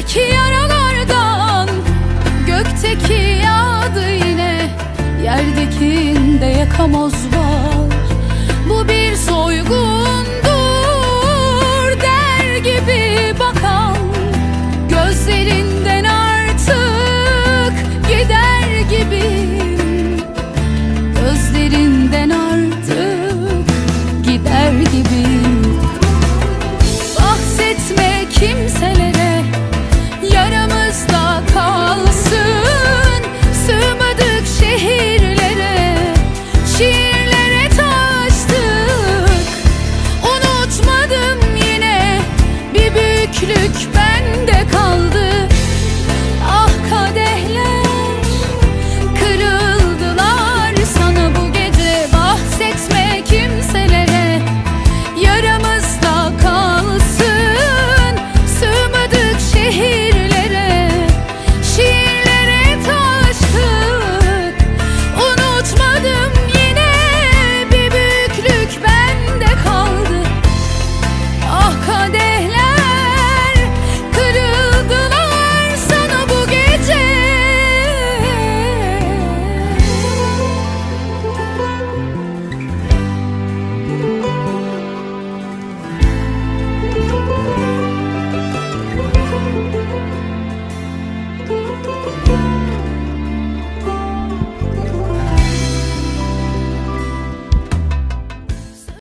içimdeki yaralardan Gökteki yağdı yine. Yerdekinde yakamoz var Bu bir soygundur Der gibi bakan. Gözlerinden artık gider gibiyim. Gözlerin büyüklük ben